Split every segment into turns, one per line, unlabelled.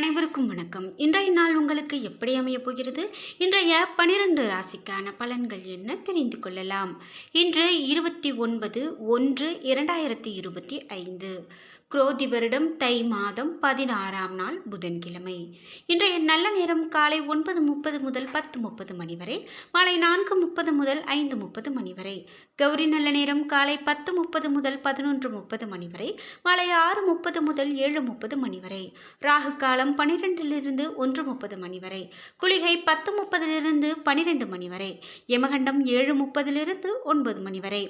அனைவருக்கும் வணக்கம். இன்றைய நாள் உங்களுக்கு எப்படி அமையப் போகிறது? இன்றைய பனிரெண்டு ராசிக்கான பலன்கள் என்ன தெரிந்து கொள்ளலாம்? இன்று இருபத்தி ஒன்பது ஒன்று இரண்டாயிரத்தி இருபத்தி ஐந்து. குரோதி வருடம் தை மாதம் பதினாறாம் நாள் புதன்கிழமை. இன்றைய நல்ல நேரம் காலை ஒன்பது முப்பது முதல் பத்து முப்பது மணி வரை மாலை நான்கு முப்பது முதல் ஐந்து முப்பது மணி வரை. கௌரி நல்ல நேரம் காலை பத்து முப்பது முதல் பதினொன்று முப்பது மணி வரை மாலை ஆறு முப்பது முதல் ஏழு முப்பது மணி வரை. ராகு காலம் பனிரெண்டிலிருந்து ஒன்று முப்பது மணி வரை குளிகை பத்து முப்பதிலிருந்து பனிரெண்டு மணி வரை யமகண்டம் ஏழு முப்பதிலிருந்து ஒன்பது மணி வரை.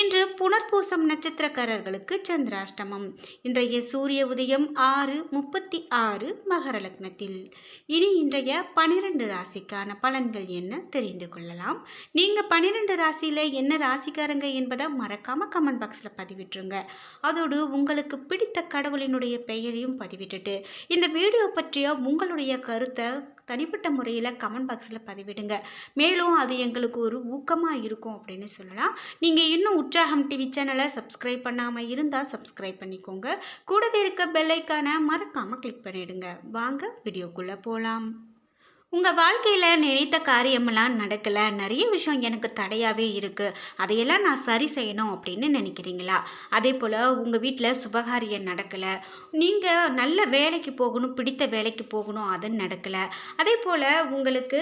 இன்று புனர்பூசம் நட்சத்திரக்காரர்களுக்கு சந்திராஷ்டமம். இன்றைய சூரிய உதயம் ஆறு முப்பத்தி ஆறு மகர லக்னத்தில். இனி இன்றைய பனிரெண்டு ராசிக்கான பலன்கள் என்ன தெரிந்து கொள்ளலாம். நீங்கள் பன்னிரெண்டு ராசியில் என்ன ராசிக்காரங்க என்பதை மறக்காமல் கமெண்ட் பாக்ஸில் பதிவிட்டுருங்க. அதோடு உங்களுக்கு பிடித்த கடவுளினுடைய பெயரையும் பதிவிட்டுட்டு இந்த வீடியோ பற்றிய உங்களுடைய கருத்தை தனிப்பட்ட முறையில் கமெண்ட் பாக்ஸில் பதிவிடுங்க. மேலும் அது எங்களுக்கு ஒரு ஊக்கமாக இருக்கும் அப்படின்னு சொல்லலாம். நீங்கள் இன்னும் உற்சாகம் டிவி சேனலை சப்ஸ்கிரைப் பண்ணாமல் இருந்தால் சப்ஸ்கிரைப் பண்ணிக்கோங்க. கூடவே இருக்க பெல்லைக்கான மறக்காமல் கிளிக் பண்ணிவிடுங்க வாங்க வீடியோக்குள்ளே போகலாம் உங்கள் வாழ்க்கையில் நினைத்த காரியமெல்லாம் நடக்கலை. நிறைய விஷயம் எனக்கு தடையாகவே இருக்குது அதையெல்லாம் நான் சரி செய்யணும் அப்படின்னு நினைக்கிறீங்களா? அதே போல் உங்கள் வீட்டில் சுபகாரியம் நடக்கலை. நீங்கள் நல்ல வேலைக்கு போகணும் பிடித்த வேலைக்கு போகணும் அது நடக்கலை. அதே போல் உங்களுக்கு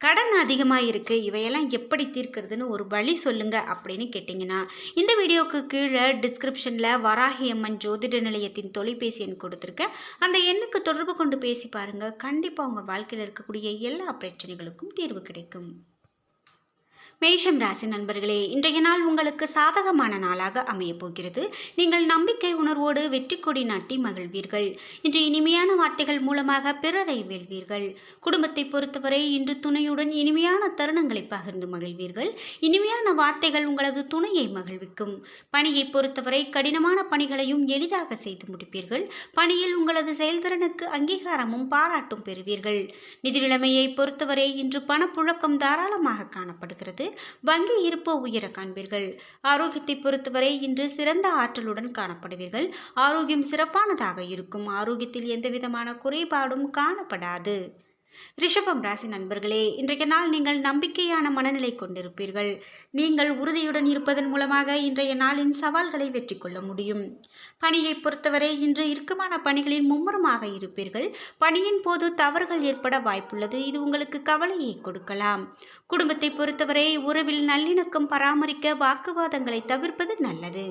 கடன் அதிகமாக இருக்குது இவையெல்லாம் எப்படி தீர்க்கிறதுன்னு ஒரு வழி சொல்லுங்கள் அப்படின்னு கேட்டிங்கன்னா இந்த வீடியோவுக்கு கீழே டிஸ்கிரிப்ஷனில் வராகி அம்மன் ஜோதிட நிலையத்தின் தொலைபேசி எண் கொடுத்துருக்கேன் அந்த எண்ணுக்கு தொடர்பு கொண்டு பேசி பாருங்கள் கண்டிப்பாக உங்கள் வாழ்க்கையில் இருக்கக்கூடிய எல்லா பிரச்சனைகளுக்கும் தீர்வு கிடைக்கும். மேஷம் ராசி நண்பர்களே இன்றைய நாள் உங்களுக்கு சாதகமான நாளாக அமையப் போகிறது நீங்கள் நம்பிக்கை உணர்வோடு வெற்றி கொடி நாட்டி மகிழ்வீர்கள். இன்று இனிமையான வார்த்தைகள் மூலமாக பிறரை வெல்வீர்கள். குடும்பத்தை பொறுத்தவரை இன்று துணையுடன் இனிமையான தருணங்களை பகிர்ந்து மகிழ்வீர்கள். இனிமையான வார்த்தைகள் உங்களது துணையை மகிழ்விக்கும். பணியை பொறுத்தவரை கடினமான பணிகளையும் எளிதாக செய்து முடிப்பீர்கள். பணியில் உங்களது செயல்திறனுக்கு அங்கீகாரமும் பாராட்டும் பெறுவீர்கள். நிதி நிலைமையை பொறுத்தவரை இன்று பணப்புழக்கம் தாராளமாக காணப்படுகிறது. வங்கி இருப்பு உயர காண்பீர்கள். ஆரோக்கியத்தை பொறுத்தவரை இன்று சிறந்த ஆற்றலுடன் காணப்படுவீர்கள். ஆரோக்கியம் சிறப்பானதாக இருக்கும். ஆரோக்கியத்தில் எந்தவிதமான குறைபாடும் காணப்படாது. ரிஷபம் ராசி நண்பர்களே இன்றைய நாள் நீங்கள் நம்பிக்கையான மனநிலை கொண்டிருப்பீர்கள். நீங்கள் உறுதியுடன் இருப்பதன் மூலமாக இன்றைய நாளின் சவால்களை வெற்றி கொள்ள முடியும். பணியை பொறுத்தவரை இன்று இறுக்கமான பணிகளில் மும்முரமாக இருப்பீர்கள். பணியின் போது தவறுகள் ஏற்பட வாய்ப்புள்ளது. இது உங்களுக்கு கவலையை கொடுக்கலாம். குடும்பத்தை பொறுத்தவரை உறவில் நல்லிணக்கம் பராமரிக்க வாக்குவாதங்களை தவிர்ப்பது நல்லது.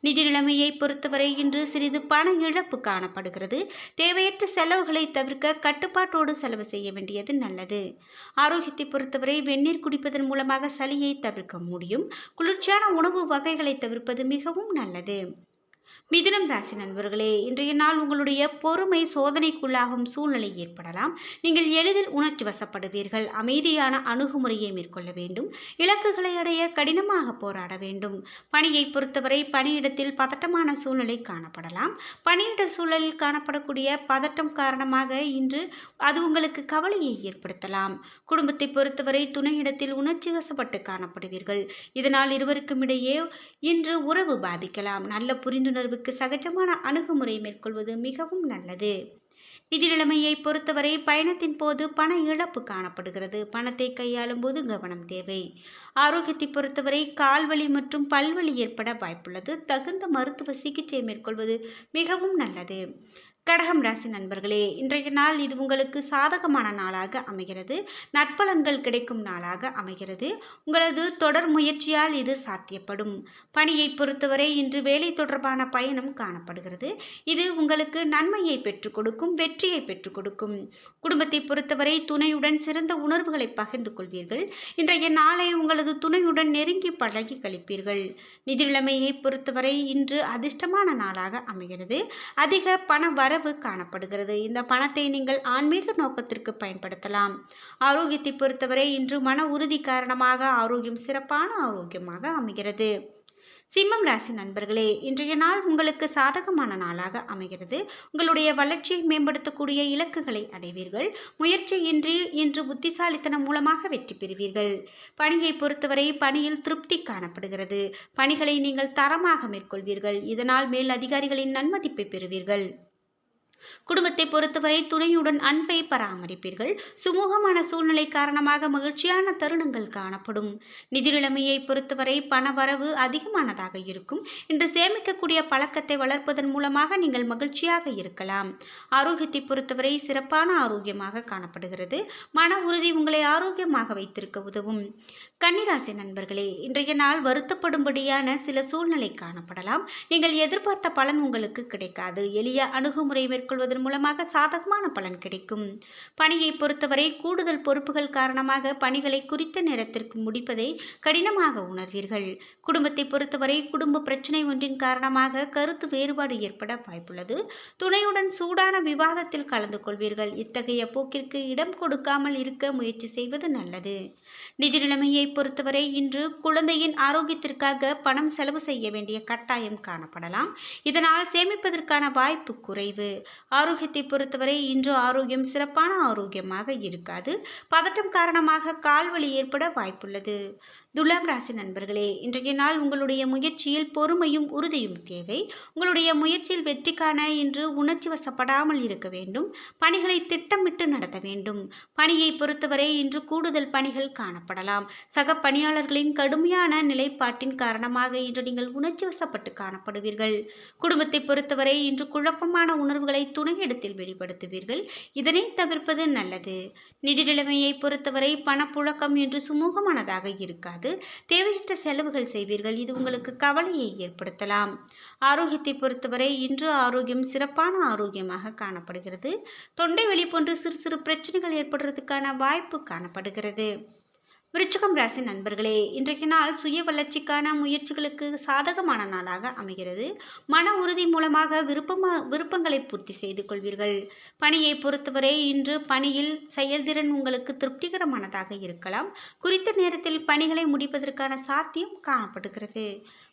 நிதி நிலைமையை பொறுத்தவரை இன்று சிறிது பண இழப்பு காணப்படுகிறது. தேவையற்ற செலவுகளை தவிர்க்க கட்டுப்பாட்டோடு செலவு செய்ய வேண்டியது நல்லது. ஆரோக்கியத்தை பொறுத்தவரை வெந்நீர் குடிப்பதன் மூலமாக சளியை தவிர்க்க முடியும். குளிர்ச்சியான உணவு வகைகளை தவிர்ப்பது மிகவும் நல்லது. மிதுனம் ராசி நண்பர்களே இன்றைய நாள் உங்களுடைய பொறுமை சோதனைக்குள்ளாகும் சூழ்நிலை ஏற்படலாம். நீங்கள் எளிதில் உணர்ச்சி வசப்படுவீர்கள். அமைதியான அணுகுமுறையை மேற்கொள்ள வேண்டும். இலக்குகளை அடைய கடினமாக போராட வேண்டும். பணியை பொறுத்தவரை பணியிடத்தில் பதட்டமான சூழ்நிலை காணப்படலாம். பணியிட சூழலில் காணப்படக்கூடிய பதட்டம் காரணமாக இன்று அது உங்களுக்கு கவலையை ஏற்படுத்தலாம். குடும்பத்தை பொறுத்தவரை துணையிடத்தில் உணர்ச்சி வசப்பட்டு காணப்படுவீர்கள். இதனால் இருவருக்கும் இடையே இன்று உறவு பாதிக்கலாம். நல்ல புரிந்துணர்வு உறவுக்கு சகஜமான அணுகுமுறை மேற்கொள்வது மிகவும் நல்லது. நிதி நிலைமையை பொறுத்தவரை பயணத்தின் போது பண இழப்பு காணப்படுகிறது. பணத்தை கையாளும் போது கவனம் தேவை. ஆரோக்கியத்தை பொறுத்தவரை கால்வலி மற்றும் பல்வலி ஏற்பட வாய்ப்புள்ளது. தகுந்த மருத்துவ சிகிச்சை மேற்கொள்வது மிகவும் நல்லது. கடகம் ராசி நண்பர்களே இன்றைய நாள் இது உங்களுக்கு சாதகமான நாளாக அமைகிறது. நட்பலன்கள் கிடைக்கும் நாளாக அமைகிறது. உங்களது தொடர் முயற்சியால் இது சாத்தியப்படும். பணியை பொறுத்தவரை இன்று வேலை தொடர்பான பயணம் காணப்படுகிறது. இது உங்களுக்கு நன்மையை பெற்றுக் கொடுக்கும் வெற்றியை பெற்றுக் கொடுக்கும். குடும்பத்தை பொறுத்தவரை துணையுடன் சிறந்த உணர்வுகளை பகிர்ந்து கொள்வீர்கள். இன்றைய நாளை உங்களது துணையுடன் நெருங்கி பழகி கழிப்பீர்கள் நிதிநிலைமையை பொறுத்தவரை இன்று அதிர்ஷ்டமான நாளாக அமைகிறது. அதிக பண வர வரவு காணப்படுகிறது. இந்த பணத்தை நீங்கள் ஆன்மீக நோக்கத்திற்கு பயன்படுத்தலாம். ஆரோக்கியத்தை பொறுத்தவரை இன்று மன உறுதி காரணமாக ஆரோக்கியம் சிறப்பான ஆரோக்கியமாக அமைகிறது. சிம்மம் ராசி நண்பர்களே இன்றைய நாள் உங்களுக்கு சாதகமான நாளாக அமைகிறது. உங்களுடைய வளர்ச்சியை மேம்படுத்தக்கூடிய இலக்குகளை அடைவீர்கள். முயற்சியின்றி இன்று புத்திசாலித்தனம் மூலமாக வெற்றி பெறுவீர்கள். பணியை பொறுத்தவரை பணியில் திருப்தி காணப்படுகிறது. பணிகளை நீங்கள் தரமாக மேற்கொள்வீர்கள். இதனால் மேல் அதிகாரிகளின் நன்மதிப்பை பெறுவீர்கள். குடும்பத்தை பொறுத்தவரை துணையுடன் அன்பை பராமரிப்பீர்கள். சுமூகமான சூழ்நிலை காரணமாக மகிழ்ச்சியான தருணங்கள் காணப்படும். நிதி நிலைமையை பொறுத்தவரை பண வரவு அதிகமானதாக இருக்கும். இன்று சேமிக்கக்கூடிய பழக்கத்தை வளர்ப்பதன் மூலமாக நீங்கள் மகிழ்ச்சியாக இருக்கலாம். ஆரோக்கியத்தை பொறுத்தவரை சிறப்பான ஆரோக்கியமாக காணப்படுகிறது. மன உறுதி உங்களை ஆரோக்கியமாக வைத்திருக்க உதவும். கன்னிராசி நண்பர்களே இன்றைய நாள் வருத்தப்படும்படியான சில சூழ்நிலை காணப்படலாம். நீங்கள் எதிர்பார்த்த பலன் உங்களுக்கு கிடைக்காது. எளிய அணுகுமுறை மேற்கொள்வதன் மூலமாக சாதகமான பலன் கிடைக்கும். பணியை பொறுத்தவரை கூடுதல் பொறுப்புகள் காரணமாக பணிகளை குறித்த நேரத்திற்கு முடிப்பதை கடினமாக உணர்வீர்கள். குடும்பத்தை பொறுத்தவரை குடும்ப பிரச்சனை ஒன்றின் காரணமாக கருத்து வேறுபாடு ஏற்பட வாய்ப்புள்ளது. துணையுடன் சூடான விவாதத்தில் கலந்து கொள்வீர்கள். இத்தகைய போக்கிற்கு இடம் கொடுக்காமல் இருக்க முயற்சி செய்வது நல்லது. நிதி நிலைமையை பொறுத்தவரை இன்று குழந்தையின் ஆரோக்கியத்திற்காக பணம் செலவு செய்ய வேண்டிய கட்டாயம் காணப்படலாம். இதனால் சேமிப்பதற்கான வாய்ப்பு குறைவு. ஆரோக்கியத்தை பொறுத்தவரை இன்று ஆரோக்கியம் சிறப்பான ஆரோக்கியமாக இருக்காது. பதட்டம் காரணமாக கால்வலி ஏற்பட வாய்ப்புள்ளது. துலாம் ராசி நண்பர்களே இன்றைய நாள் உங்களுடைய முயற்சியில் பொறுமையும் உறுதியும் தேவை. உங்களுடைய முயற்சியில் வெற்றி காண இன்று உணர்ச்சி வசப்படாமல் இருக்க வேண்டும். பணிகளை திட்டமிட்டு நடத்த வேண்டும். பணியை பொறுத்தவரை இன்று கூடுதல் பணிகள் காணப்படலாம். சக பணியாளர்களின் கடுமையான நிலைப்பாட்டின் காரணமாக இன்று நீங்கள் உணர்ச்சி வசப்பட்டு காணப்படுவீர்கள். குடும்பத்தை பொறுத்தவரை இன்று குழப்பமான உணர்வுகளை துணையிடத்தில் வெளிப்படுத்துவீர்கள். இதனை தவிர்ப்பது நல்லது. நிதி நிலைமையை பொறுத்தவரை பணப்புழக்கம் இன்று சுமூகமானதாக இருக்காது. தேவையற்ற செலவுகள் செய்வீர்கள். இது உங்களுக்கு கவலையை ஏற்படுத்தலாம். ஆரோக்கியத்தை பொறுத்தவரை இன்று ஆரோக்கியம் சிறப்பான ஆரோக்கியமாக காணப்படுகிறது. தொண்டை வெளி போன்று சிறு சிறு பிரச்சனைகள் ஏற்படுறதுக்கான வாய்ப்பு காணப்படுகிறது. விருச்சிகம் ராசி நண்பர்களே இன்றைக்கு நாள் சுய வளர்ச்சிக்கான முயற்சிகளுக்கு சாதகமான நாளாக அமைகிறது. மன உறுதி மூலமாக விருப்பமா விருப்பங்களை பூர்த்தி செய்து கொள்வீர்கள். பணியை பொறுத்தவரை இன்று பணியில் செயல்திறன் உங்களுக்கு திருப்திகரமானதாக இருக்கலாம். குறித்த நேரத்தில் பணிகளை முடிப்பதற்கான சாத்தியம் காணப்படுகிறது.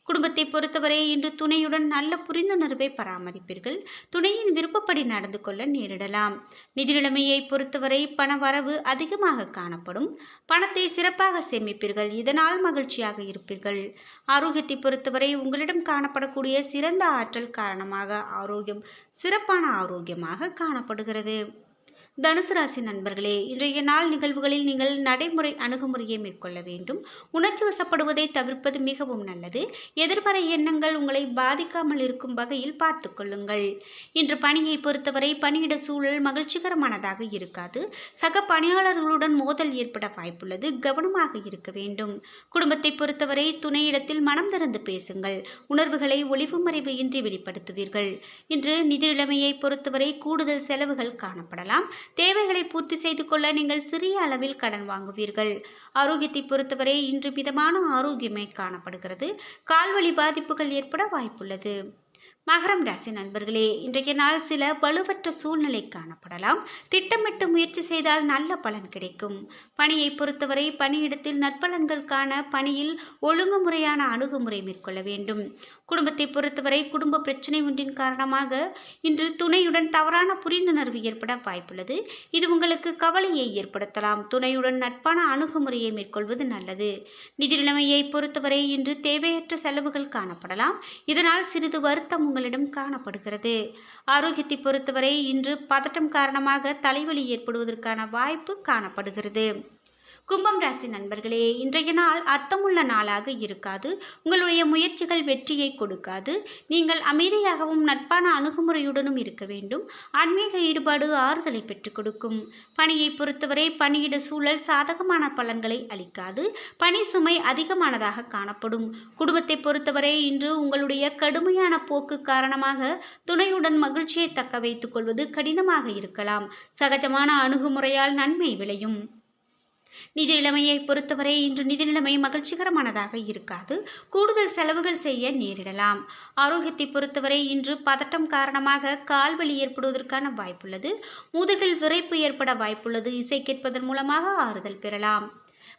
குடும்பத்தை பொறுத்தவரை இன்று துணையுடன் நல்ல புரிந்துணர்வை பராமரிப்பீர்கள். துணையின் விருப்பப்படி நடந்து கொள்ள நேரிடலாம். நிதி நிலைமையை பொறுத்தவரை பண வரவு அதிகமாக காணப்படும். பணத்தை சிறப்பாக சேமிப்பீர்கள். இதனால் மகிழ்ச்சியாக இருப்பீர்கள். ஆரோக்கியத்தை பொறுத்தவரை உங்களிடம் காணப்படக்கூடிய சிறந்த ஆற்றல் காரணமாக ஆரோக்கியம் சிறப்பான ஆரோக்கியமாக காணப்படுகிறது. தனுசு ராசி நண்பர்களே இன்றைய நாள் நிகழ்வுகளில் நீங்கள் நடைமுறை அணுகுமுறையை மேற்கொள்ள வேண்டும். உணர்ச்சி வசப்படுவதை தவிர்ப்பது மிகவும் நல்லது. எதிர்மறை எண்ணங்கள் உங்களை பாதிக்காமல் இருக்கும் வகையில் பார்த்து கொள்ளுங்கள். இன்று பணியை பொறுத்தவரை பணியிட சூழல் மகிழ்ச்சிகரமானதாக இருக்காது. சக பணியாளர்களுடன் மோதல் ஏற்பட வாய்ப்புள்ளது. கவனமாக இருக்க வேண்டும். குடும்பத்தை பொறுத்தவரை துணையிடத்தில் மனம் திறந்து பேசுங்கள். உணர்வுகளை ஒளிவு மறைவு இன்றி வெளிப்படுத்துவீர்கள். இன்று நிதி நிலைமையை பொறுத்தவரை கூடுதல் செலவுகள் காணப்படலாம். தேவைகளை பூர்த்தி செய்து கொள்ள நீங்கள் சிறிய அளவில் கடன் வாங்குவீர்கள். ஆரோக்கியத்தை பொறுத்தவரை இன்று மிதமான ஆரோக்கியமே காணப்படுகிறது. கால்வழி பாதிப்புகள் ஏற்பட வாய்ப்புள்ளது. மகரம் ராசி நண்பர்களே இன்றைய நாள் சில வலுவற்ற சூழ்நிலை காணப்படலாம். திட்டமிட்டு முயற்சி செய்தால் நல்ல பலன் கிடைக்கும். பணியை பொறுத்தவரை பணியிடத்தில் நற்பலன்கள் காண பணியில் ஒழுங்குமுறையான அணுகுமுறை மேற்கொள்ள வேண்டும். குடும்பத்தை பொறுத்தவரை குடும்ப பிரச்சனை ஒன்றின் காரணமாக இன்று துணையுடன் தவறான புரிந்துணர்வு ஏற்பட வாய்ப்புள்ளது. இது உங்களுக்கு கவலையை ஏற்படுத்தலாம். துணையுடன் நட்பான அணுகுமுறையை மேற்கொள்வது நல்லது. நிதி நிலைமையை பொறுத்தவரை இன்று தேவையற்ற செலவுகள் காணப்படலாம். இதனால் சிறிது வருத்தம் உங்களிடம் காணப்படுகிறது. ஆரோக்கியத்தை பொறுத்தவரை இன்று பதட்டம் காரணமாக தலைவலி ஏற்படுவதற்கான வாய்ப்பு காணப்படுகிறது. கும்பம் ராசி நண்பர்களே இன்றைய நாள் அர்த்தமுள்ள நாளாக இருக்காது. உங்களுடைய முயற்சிகள் வெற்றியை கொடுக்காது. நீங்கள் அமைதியாகவும் நட்பான அணுகுமுறையுடனும் இருக்க வேண்டும். ஆன்மீக ஈடுபாடு ஆறுதலை பெற்றுக் கொடுக்கும். பணியை பொறுத்தவரை பணியிட சூழல் சாதகமான பலன்களை அளிக்காது. பணி சுமை அதிகமானதாக காணப்படும். குடும்பத்தை பொறுத்தவரை இன்று உங்களுடைய கடுமையான போக்கு காரணமாக துணையுடன் மகிழ்ச்சியை தக்க வைத்துக் கொள்வது கடினமாக இருக்கலாம். சகஜமான அணுகுமுறையால் நன்மை விளையும். நிதி நிலைமையை பொறுத்தவரை இன்று நிதி நிலைமை மகிழ்ச்சிகரமானதாக இருக்காது. கூடுதல் செலவுகள் செய்ய நேரிடலாம். ஆரோக்கியத்தை பொறுத்தவரை இன்று பதட்டம் காரணமாக கால்வலி ஏற்படுவதற்கான வாய்ப்புள்ளது. முதுகில் விரைப்பு ஏற்பட வாய்ப்புள்ளது. இசை கேட்பதன் மூலமாக ஆறுதல் பெறலாம்.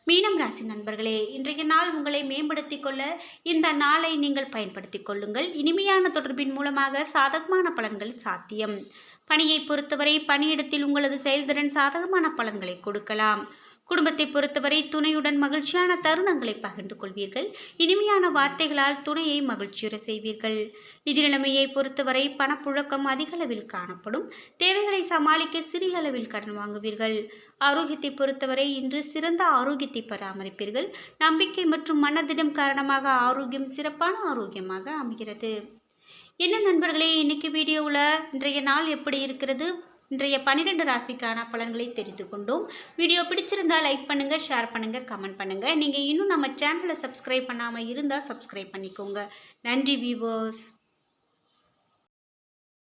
மீனம் ராசி நண்பர்களே இன்றைய நாள் உங்களை மேம்படுத்தி கொள்ள இந்த நாளை நீங்கள் பயன்படுத்திக் கொள்ளுங்கள். இனிமையான தொடர்பின் மூலமாக சாதகமான பலன்கள் சாத்தியம். பணியை பொறுத்தவரை பணியிடத்தில் உங்களது செயல்திறன் சாதகமான பலன்களை கொடுக்கலாம். குடும்பத்தை பொறுத்தவரை துணையுடன் மகிழ்ச்சியான தருணங்களை பகிர்ந்து கொள்வீர்கள். இனிமையான வார்த்தைகளால் துணையை மகிழ்ச்சியுற செய்வீர்கள். நிதி நிலைமையை பொறுத்தவரை பணப்புழக்கம் அதிக அளவில் காணப்படும். தேவைகளை சமாளிக்க சிறிய அளவில் கடன் வாங்குவீர்கள். ஆரோக்கியத்தை பொறுத்தவரை இன்று சிறந்த ஆரோக்கியத்தை பராமரிப்பீர்கள். நம்பிக்கை மற்றும் மனதிடம் காரணமாக ஆரோக்கியம் சிறப்பான ஆரோக்கியமாக அமைகிறது. என்ன நண்பர்களே இன்னைக்கு வீடியோவில் இன்றைய நாள் எப்படி இருக்கிறது? இன்றைய பன்னிரெண்டு ராசிக்கான பலன்களை தெரிந்து கொண்டோம். வீடியோ பிடிச்சிருந்தால் லைக் பண்ணுங்கள் ஷேர் பண்ணுங்கள் கமெண்ட் பண்ணுங்கள் நீங்கள் இன்னும் நம்ம சேனலை சப்ஸ்கிரைப் பண்ணாமல் இருந்தால் சப்ஸ்கிரைப் பண்ணிக்கோங்க. நன்றி வியூவர்ஸ்